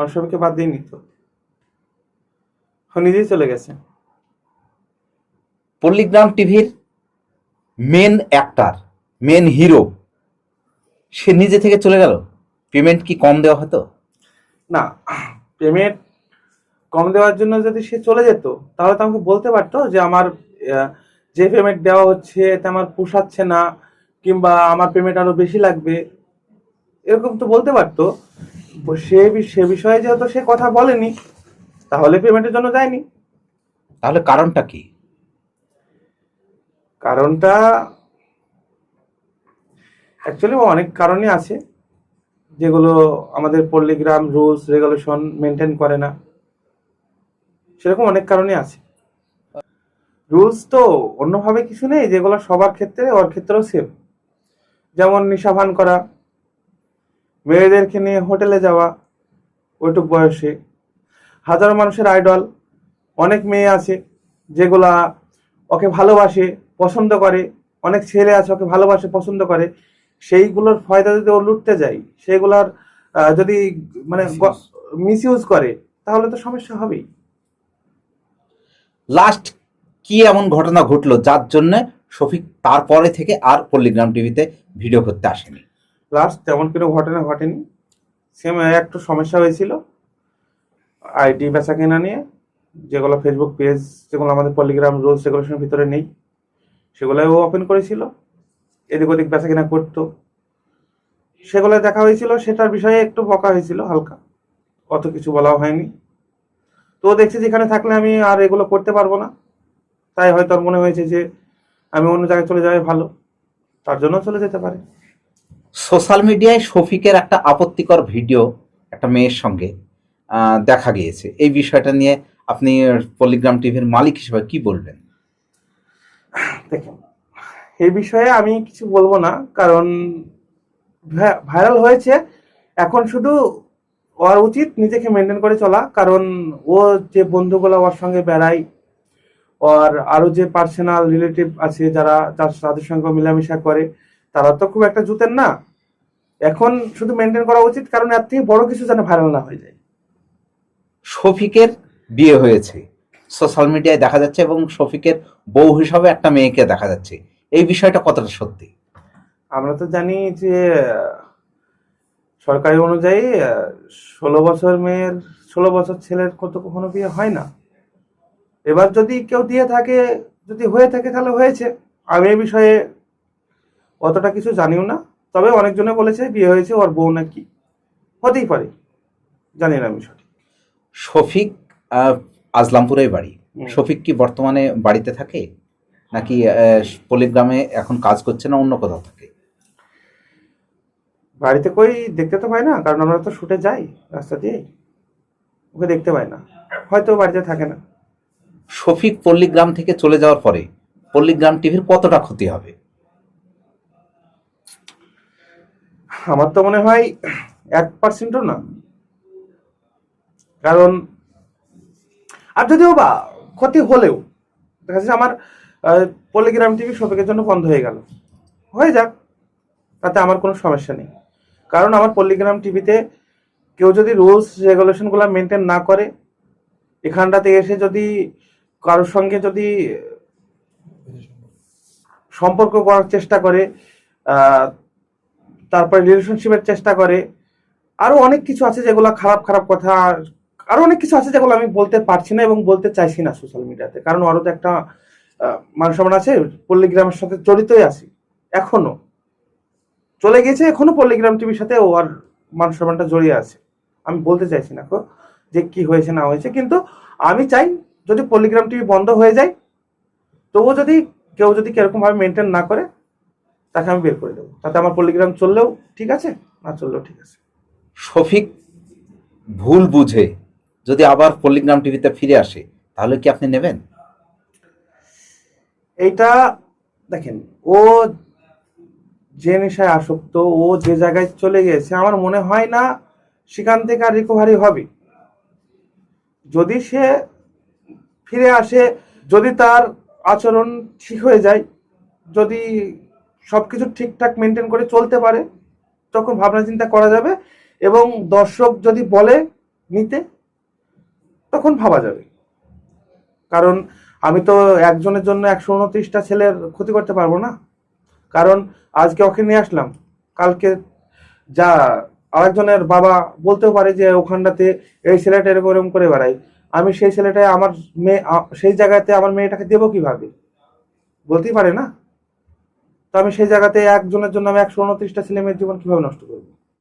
আমার সবাইকে বাদ দিয়ে নিত। নিজেই চলে গেছে। পল্লিগ্রাম টিভির মেন অ্যাক্টার মেন হিরো সে নিজে থেকে চলে গেল? পেমেন্ট কি কম দেওয়া হতো? না পেমেন্ট কম দেওয়ার জন্য যদি সে চলে যেত তাহলে তো আমাকে বলতে পারতো যে আমার যে পেমেন্ট দেওয়া হচ্ছে এতে আমার পোষাচ্ছে না কিংবা আমার পেমেন্ট আরও বেশি লাগবে। এরকম তো বলতে পারতো। সে সে বিষয়ে যেহেতু সে কথা বলেনি তাহলে পেমেন্টের জন্য যায়নি। তাহলে কারণটা কি? কারণটা অ্যাকচুয়ালি অনেক কারণই আছে যেগুলো আমাদের পল্লীগ্রাম রুলস রেগুলেশন মেনটেন করে না। সেরকম অনেক কারণই আছে। রুলস তো অন্যভাবে কিছু নেই যেগুলো সবার ক্ষেত্রে ওর ক্ষেত্রেও সেম যেমন নিশাভান করা মেয়েদেরকে নিয়ে হোটেলে যাওয়া ওইটুক বয়সে। হাজারো মানুষের আইডল অনেক মেয়ে আছে যেগুলা ওকে ভালোবাসে পছন্দ করে অনেক ছেলে আছে ওকে ভালোবাসে পছন্দ করে। সেইগুলোর ফয়দা যদি ও লুটতে যায় সেগুলার আহ, যদি মানে মিস ইউজ করে তাহলে তো সমস্যা হবেই। লাস্ট কি এমন ঘটনা ঘটলো যার জন্য শফিক তারপরে থেকে আর পল্লিগ্রাম টিভিতে ভিডিও করতে আসেনি? লাস্ট তেমন কোনো ঘটনা ঘটেনি। সেম একটু সমস্যা হয়েছিল। আইডি বেচা কেনা নিয়ে, যেগুলো ফেসবুক পেজ যেগুলো আমাদের পলিগ্রাম রুলস রেগুলেশনের ভিতরে নেই। সেগুলোই ও ওপেন করেছিল। এদিক ওদিক বেচা কেনা করতো। সেগুলো দেখা হয়েছিল, সেটার বিষয়ে একটু বকা হয়েছিল, হালকা। অত কিছু বলাও হয়নি। তো দেখছি যেখানে থাকলে আমি আর এগুলো করতে পারব না। তাই হয়তো মনে হয়েছে যে আমি অন্য জায়গায় চলে যাওয়াই ভালো। তার জন্য চলে যেতে পারে। সোশ্যাল মিডিয়ায় শফিকের একটা আপত্তিকর ভিডিও একটা মেয়ের সঙ্গে দেখা গিয়েছে। এই বিষয়টা নিয়ে আপনি পলিগ্রাম টিভির মালিক হিসেবে কি বলবেন? দেখুন, এই বিষয়ে আমি কিছু বলব না, কারণ ভাইরাল হয়েছে। এখন শুধু ওর উচিত নিজেকে মেনটেন করে চলা, কারণ ও যে বন্ধুগুলো ওর সঙ্গে বেড়ায়, ওর আরও যে পার্সোনাল রিলেটিভ আছে যারা তাদের সঙ্গে মেলামেশা করে তারা তো খুব একটা জুতেন না। এখন শুধু মেনটেন করা উচিত কারণ এর থেকে বড় কিছু যেন ভাইরাল না হয়ে যায়। শফিকের বিয়ে হয়েছে। সোশ্যাল মিডিয়ায় দেখা যাচ্ছে এবং শফিকের বউ হিসাবে একটা মেয়েকে দেখা যাচ্ছে। এই বিষয়টা কতটা সত্যি? আমরা তো জানি যে সরকারি অনুযায়ী ষোলো বছর মেয়ের ষোলো বছর ছেলের কত কখনো বিয়ে হয় না। এবার যদি কেউ দিয়ে থাকে যদি হয়ে থাকে তাহলে হয়েছে। আমি এই বিষয়ে অতটা কিছু জানিও না। তবে অনেকজনে বলেছে বিয়ে হয়েছে ওর বউ নাকি। হতেই পারে। জানি না আমি সঠিক। শফিক আহ, আজলামপুরেই বাড়ি। শফিক কি বর্তমানে বাড়িতে থাকে? নাকি আহ, পল্লিগ্রামে এখন কাজ করছে না অন্য কোথাও থাকে? বাড়িতে কই দেখতে তো পাই না কারণ আমরা তো শুটে যাই রাস্তা দিয়ে। ওকে দেখতে পাই না। হয়তো বাড়িতে থাকে না। শফিক পল্লিগ্রাম থেকে চলে যাওয়ার পরে পল্লিগ্রাম টিভির কতটা ক্ষতি হবে? আমার তো মনে হয় এক পার্সেন্টও না। কারণ, আর যদিও বা ক্ষতি হলেও, দেখা যাচ্ছে আমার পলিগ্রাম টিভি সবাইকের জন্য বন্ধ হয়ে গেল। হয়ে যাক, তাতে আমার কোনো সমস্যা নেই। কারণ আমার পল্লিগ্রাম টিভিতে কেউ যদি রুলস রেগুলেশনগুলো মেনটেন না করে, এখানটাতে এসে যদি কারোর সঙ্গে যদি সম্পর্ক করার চেষ্টা করে তারপরে রিলেশনশিপের চেষ্টা করে। আরও অনেক কিছু আছে যেগুলো খারাপ খারাপ কথা আরও অনেক কিছু আছে যেগুলো আমি বলতে পারছি না এবং বলতে চাইছি না সোশ্যাল মিডিয়াতে কারণ ওরও তো একটা আহ, মান সম্মান আছে পল্লীগ্রামের সাথে জড়িতই আছি এখনও। চলে গেছে এখনও পল্লীগ্রাম টিভির সাথে ও আর মান সম্মানটা জড়িয়ে আছে। আমি বলতে চাইছি না যে কি হয়েছে না হয়েছে কিন্তু আমি চাই যদি পল্লীগ্রাম টিভি বন্ধ হয়ে যায় তবুও যদি কেউ যদি কীরকম ভাবে মেনটেন না করে তাকে আমি বের করে দেবো। তাতে আমার পল্লীগ্রাম চললেও ঠিক আছে না চললেও ঠিক আছে। শফিক ভুল বুঝে যদি আবার পল্লিগ্রাম টিভিতে ফিরে আসে তাহলে কি আপনি নেবেন? এইটা দেখেন ও যে নেশায় আসক্ত ও যে জায়গায় চলে গেছে আমার মনে হয় না সেখান থেকে আর রিকভারি হবে। যদি সে ফিরে আসে যদি তার আচরণ ঠিক হয়ে যায় যদি সবকিছু ঠিকঠাক মেনটেন করে চলতে পারে, তখন ভাবনা চিন্তা করা যাবে এবং দর্শক যদি বলে নিতে, তখন ভাবা যাবে। কারণ আমি তো একজনের জন্য একশো উনত্রিশটা ছেলের ক্ষতি করতে পারব না। কারণ আজকে ওকে নিয়ে আসলাম, কালকে যা আরেকজনের বাবা বলতেও পারে যে ওখানটাতে এই ছেলেটা এরকম এরকম করে বেড়াই আমি সেই ছেলেটায় আমার মেয়ে সেই জায়গাতে আমার মেয়েটাকে দেবো কীভাবে? বলতেই পারে না। তো আমি সেই জায়গাতে একজনের জন্য আমি একশো উনত্রিশটা ছেলে মেয়ের জীবন কীভাবে নষ্ট করব?